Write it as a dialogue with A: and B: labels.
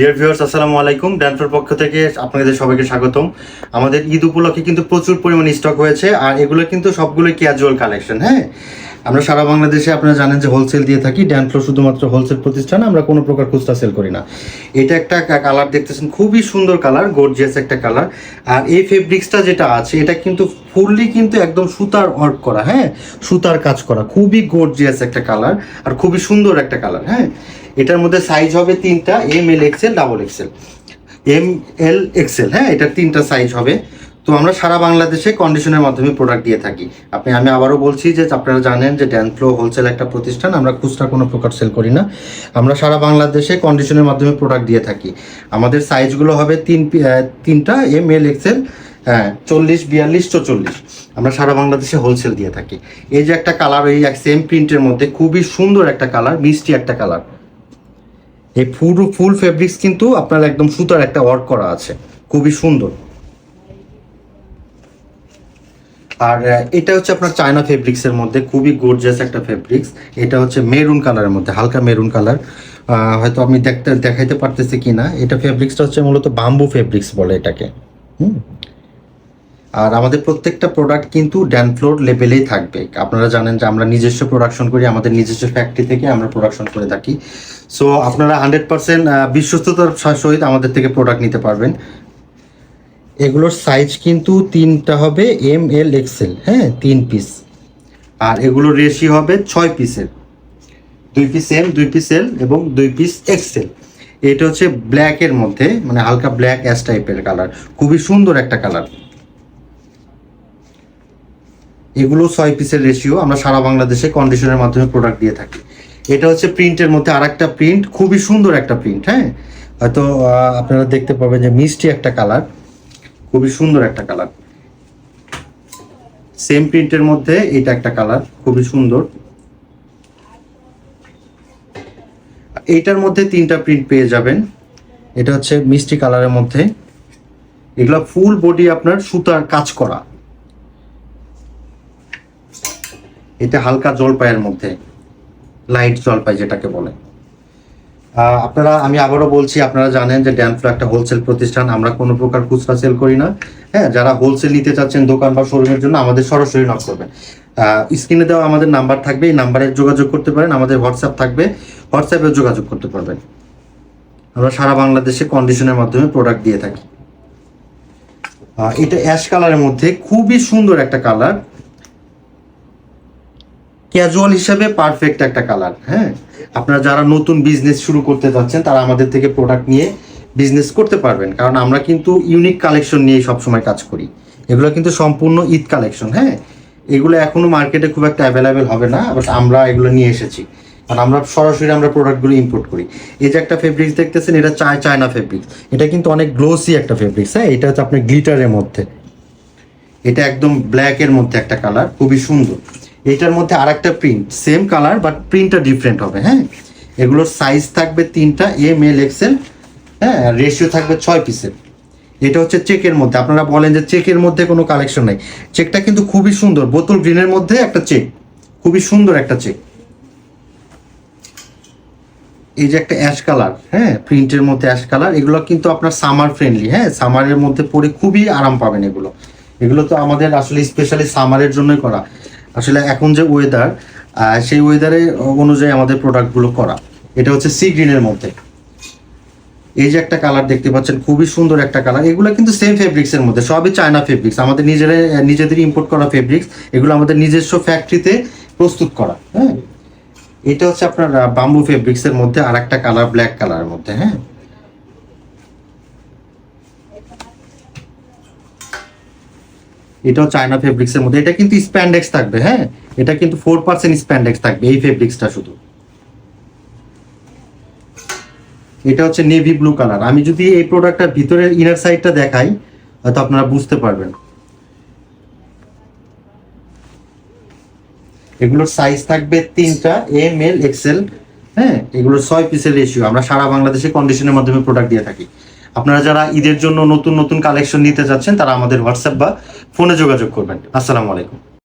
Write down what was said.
A: Dear viewers আসসালামু আলাইকুম। ড্যানফোর পক্ষ থেকে আপনাদের সবাইকে স্বাগতম। আমাদের ঈদ উপলক্ষে কিন্তু প্রচুর পরিমাণে স্টক হয়েছে, আর এগুলো কিন্তু সবগুলোই ক্যাজুয়াল কালেকশন হ্যাঁ? আমরা সারা বাংলাদেশে আপনারা জানেন যে হোলসেল দিয়ে থাকি ড্যানফ্লোর শুধুমাত্র হোলসেল প্রতিষ্ঠান, আমরা কোনো প্রকার খুচরা সেল করি না। এটা একটা কালার দেখতেছেন, খুবই সুন্দর কালার গর্জিয়াস একটা কালার আর এই ফেব্রিক্সটা যেটা আছে, এটা কিন্তু ফুললি কিন্তু একদম সুতার ওয়ার্ক করা হ্যাঁ? সুতার কাজ করা, খুবই গর্জিয়াস একটা কালার আর খুবই সুন্দর একটা কালার হ্যাঁ? এটার মধ্যে সাইজ হবে তিনটা M L XL double XL M L XL হ্যাঁ এটার তিনটা সাইজ হবে। তো আমরা সারা বাংলাদেশে কন্ডিশনের মাধ্যমে প্রোডাক্ট দিয়ে থাকি। আপনি, আমি আবারও বলছি যে আপনারা জানেন যে ড্যানফ্লো হোলসেল একটা প্রতিষ্ঠান, আমরা খুচরা কোনো প্রকার সেল করি না। আমরা সারা বাংলাদেশে কন্ডিশনের মাধ্যমে প্রোডাক্ট দিয়ে থাকি। আমাদের সাইজগুলো হবে তিন তিনটা এম এল এক্সেল হ্যাঁ চল্লিশ, বিয়াল্লিশ, চৌচল্লিশ। আমরা সারা বাংলাদেশে হোলসেল দিয়ে থাকি। এই যে একটা কালার এই এক সেম প্রিন্টের মধ্যে খুবই সুন্দর একটা কালার মিষ্টি একটা কালার এই ফুল ফুল ফেব্রিক্স কিন্তু আপনার একদম সুতার একটা ওয়ার্ক করা আছে। খুবই সুন্দর। আর এটা হচ্ছে আপনার চায়না ফেব্রিক্সের মধ্যে, খুবই গর্জিয়াস একটা ফেব্রিক্স এটা হচ্ছে মেরুন কালারের মধ্যে, হালকা মেরুন কালার হয়তো আমি দেখতে দেখাইতে পারতেছি কি না এটা ফেব্রিক্সটা হচ্ছে মূলত বাম্বু ফেব্রিক্স বলে এটাকে। হুম? আর আমাদের প্রত্যেকটা প্রোডাক্ট কিন্তু ড্যান ফ্লোর লেভেলেই থাকবে। আপনারা জানেন যে আমরা নিজস্ব প্রোডাকশন করি, আমাদের নিজস্ব ফ্যাক্টরি থেকে আমরা প্রোডাকশন করে থাকি। সো আপনারা হান্ড্রেড পার্সেন্ট বিশ্বস্ততার সহিত আমাদের থেকে প্রোডাক্ট নিতে পারবেন। এগুলোর সাইজ কিন্তু তিনটা হবে এম এল এক্সেল হ্যাঁ তিন পিস আর এগুলোর রেশি হবে ছয় পিসের দুই পিস এম দুই পিস এল এবং দুই পিস এক্সেল এটা হচ্ছে ব্ল্যাকের মধ্যে মানে হালকা ব্ল্যাক অ্যাশ টাইপের কালার খুবই সুন্দর একটা কালার এগুলো ছয় পিসের রেশিও আমরা সারা বাংলাদেশে কন্ডিশনের মাধ্যমে প্রোডাক্ট দিয়ে থাকি। এটা হচ্ছে প্রিন্টের মধ্যে আর একটা প্রিন্ট খুবই সুন্দর একটা প্রিন্ট হ্যাঁ? হয়তো আপনারা দেখতে পাবেন যে মিষ্টি একটা কালার খুবই সুন্দর একটা কালার সেম প্রিন্টের মধ্যে এটা একটা কালার খুবই সুন্দর। এইটার মধ্যে তিনটা প্রিন্ট পেয়ে যাবেন। এটা হচ্ছে মিষ্টি কালারের মধ্যে। এগুলো ফুল বডি আপনার সুতার কাজ করা। এটা হালকা জলপাইয়ের মধ্যে লাইট জলপাই যেটাকে বলে। আপনারা, আমি আবারও বলছি, আপনারা জানেন যে ড্যানফ্লো একটা হোলসেল প্রতিষ্ঠান, আমরা কোনো প্রকার খুচরা সেল করি না। হ্যাঁ যারা হোলসেল নিতে চাচ্ছেন দোকান বা শোরুমের জন্য, আমাদের সরাসরি নক করবেন। স্ক্রিনে দেওয়া আমাদের নাম্বার থাকবে, এই নাম্বারে যোগাযোগ করতে পারেন, আমাদের হোয়াটসঅ্যাপ থাকবে হোয়াটসঅ্যাপে যোগাযোগ করতে পারবেন। আমরা সারা বাংলাদেশে কন্ডিশনের মাধ্যমে প্রোডাক্ট দিয়ে থাকি। এটা অ্যাশ কালারের মধ্যে খুবই সুন্দর একটা কালার ক্যাজুয়াল হিসাবে পারফেক্ট একটা কালার হ্যাঁ? আপনারা যারা নতুন বিজনেস শুরু করতে যাচ্ছেন, তারা আমাদের থেকে প্রোডাক্ট নিয়ে বিজনেস করতে পারবেন। কারণ আমরা কিন্তু ইউনিক কালেকশন নিয়ে সবসময় কাজ করি। এগুলো কিন্তু সম্পূর্ণ ঈদ কালেকশন হ্যাঁ? এগুলো এখনও মার্কেটে খুব একটা অ্যাভেলেবেল হবে না বাট আমরা এগুলো নিয়ে এসেছি। কারণ আমরা সরাসরি আমরা প্রোডাক্টগুলো ইম্পোর্ট করি। এই যে একটা ফেব্রিক্স দেখতেছেন, এটা চায় চায়না ফেব্রিক্স এটা কিন্তু অনেক গ্লোসি একটা ফেব্রিক্স হ্যাঁ? এটা হচ্ছে আপনার গ্লিটারের মধ্যে। এটা একদম ব্ল্যাকের মধ্যে একটা কালার খুবই সুন্দর। এটার মধ্যে আর একটা প্রিন্ট সেম কালার বাট প্রিন্টটা ডিফারেন্ট হবে হ্যাঁ? এগুলোর সাইজ থাকবে তিনটা এম এল এক্সেল হ্যাঁ? রেশিও থাকবে ছয় পিসের এটা হচ্ছে চেকের মধ্যে। আপনারা বলেন যে চেকের মধ্যে কোনো কালেকশন নাই। চেকটা কিন্তু খুবই সুন্দর। বোতল গ্রিনের মধ্যে একটা চেক খুবই সুন্দর একটা চেক এই যে একটা অ্যাশ কালার হ্যাঁ? প্রিন্টের মধ্যে অ্যাশ কালার এগুলো কিন্তু আপনার সামার ফ্রেন্ডলি হ্যাঁ? সামারের মধ্যে পরে খুবই আরাম পাবেন এগুলো। এগুলো তো আমাদের আসলে স্পেশালি সামারের জন্যই করা। আসলে এখন যে ওয়েদার সেই ওয়েদারে অনুযায়ী আমাদের প্রোডাক্টগুলো করা। এটা হচ্ছে সি গ্রিনের মধ্যে। এই যে একটা কালার দেখতে পাচ্ছেন, খুবই সুন্দর একটা কালার এগুলো কিন্তু সেম ফেব্রিক্স এর মধ্যে, সবই চায়না ফেব্রিক্স আমাদের নিজেরা, নিজেদের ইম্পোর্ট করা ফেব্রিক্স এগুলো আমাদের নিজস্ব ফ্যাক্টরিতে প্রস্তুত করা হ্যাঁ? এটা হচ্ছে আপনার বাম্বু ফেব্রিক্স এর মধ্যে আর একটা কালার ব্ল্যাক কালারের মধ্যে হ্যাঁ? এটাও চায়না ফেব্রিক্স এর মধ্যে। এটা কিন্তু স্প্যান্ডেক্স থাকবে হ্যাঁ? এটা কিন্তু ফোর পার্সেন্ট স্প্যান্ডেক্স থাকবে এই ফেব্রিক্সটা শুধু। এটা হচ্ছে নেভি ব্লু কালার আমি যদি এই প্রোডাক্টটার ভিতরের ইনার সাইডটা দেখাই, হয়তো আপনারা বুঝতে পারবেন। এগুলোর সাইজ থাকবে তিনটা এম এল এক্সেল হ্যাঁ? এগুলোর ছয় পিসের রেশিও আমরা সারা বাংলাদেশে কন্ডিশনের মাধ্যমে প্রোডাক্ট দিয়ে থাকি। আপনারা যারা ঈদের জন্য নতুন নতুন কালেকশন নিতে চাচ্ছেন, তারা আমাদের হোয়াটসঅ্যাপ বা ফোনে যোগাযোগ করবেন। আসসালামু আলাইকুম।